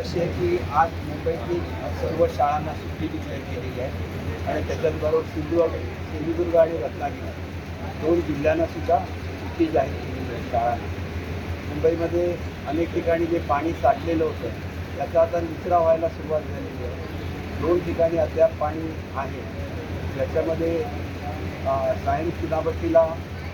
अशी आहे की आज मुंबईतील सर्व शाळांना सुट्टी डिक्लेअर केलेली आहे आणि त्याच्याचबरोबर सिंधुदुर्ग सिंधुदुर्ग आणि रत्नागिरी. दोन जिल्ह्यांना सुद्धा सुट्टी जाहीर केलेली आहे शाळांना. मुंबईमध्ये अनेक ठिकाणी जे पाणी साठलेलं होतं त्याचा आता निचरा व्हायला सुरुवात झालेली आहे. दोन ठिकाणी अद्याप पाणी आहे. ज्याच्यामध्ये सायन्स किनाबट्टीला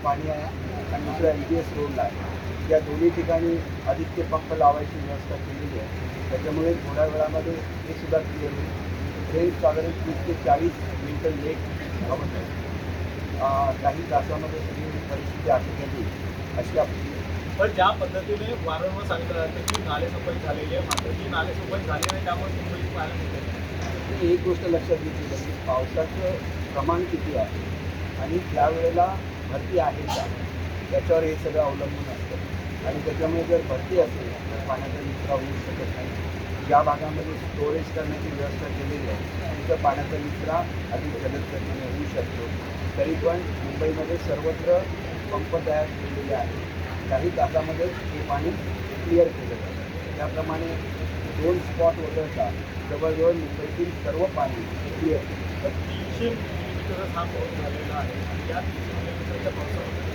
पाणी आहे आणि दुसऱ्या एम टी एस रोडला आहे. या दोन्ही ठिकाणी आदित्य पंप लावायची व्यवस्था केलेली आहे. त्याच्यामुळे थोड्या वेळामध्ये हे सुद्धा क्लिअर होईल. ट्रेन साधारण तीस ते चाळीस मिनिटं लेट धावत आहे. काही तासामध्ये सगळी परिस्थिती आटोक्यात येईल अशी आपली पण ज्या पद्धतीने वारंवार सांगितलं जातं की नालेसफाई झालेली आहे मात्र ती नालेसफाई झाली नाही त्यामुळे मुंबईत पाहायला मिळते. एक गोष्ट लक्षात घेतली पाहिजे पावसाचं प्रमाण किती आहे? आणि त्यावेळेला भरती आहे का? त्याच्यावर हे सगळं अवलंबून असतं. आणि त्याच्यामुळे जर भरती असेल तर पाण्याचा निचरा होऊ शकत नाही. ज्या भागामध्ये स्टोरेज करण्याची व्यवस्था केलेली आहे. तिथं पाण्याचा निचरा अधिक जलद गतीने होऊ शकतो. तरी पण मुंबईमध्ये सर्वत्र पंप तयार केलेले आहेत. काही तासामध्ये हे पाणी क्लिअर केलं जातं. त्याप्रमाणे दोन स्पॉट वगळता जवळजवळ मुंबईतील सर्व पाणी क्लिअर तर तीनशे मिलीमीटर हा पाऊस झालेला आहे. आणि या तीनशे मिलीमीटरच्या पावसामध्ये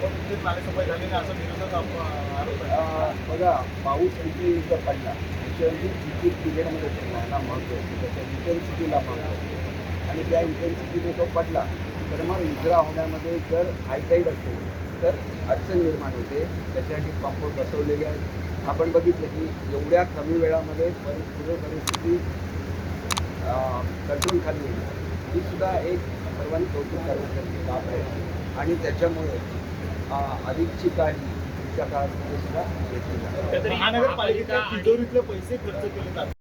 त्यामुळे तिथे नालेसफाई झाली नाही असं विरोधक आरोप आहे. बघा पाऊस किती जर पडला? त्याच्यावरती किती पिरियडमध्ये पडला महत्त्व त्याच्या इंटेन्सिटीला महत्त्व आणि त्या इंटेन्सिटीने तो पडला तर मग इजरा होण्यामध्ये जर हायटाईड असेल तर अडचण निर्माण होते. त्याच्यासाठी पंप बसवलेले आहेत. आपण बघितलं की एवढ्या कमी वेळामध्ये परिस्थिती परिस्थिती कंट्रोल खाली येईल. ही सुद्धा एक सर्वांनी कौतुक करण्यासारखी बाब आहे. आणि त्याच्यामुळे अधिकची काळजी पुढच्या काळामध्ये सुद्धा घेतली जाते महानगरपालिकेच्या तिजोरीतले पैसे खर्च केले जातात.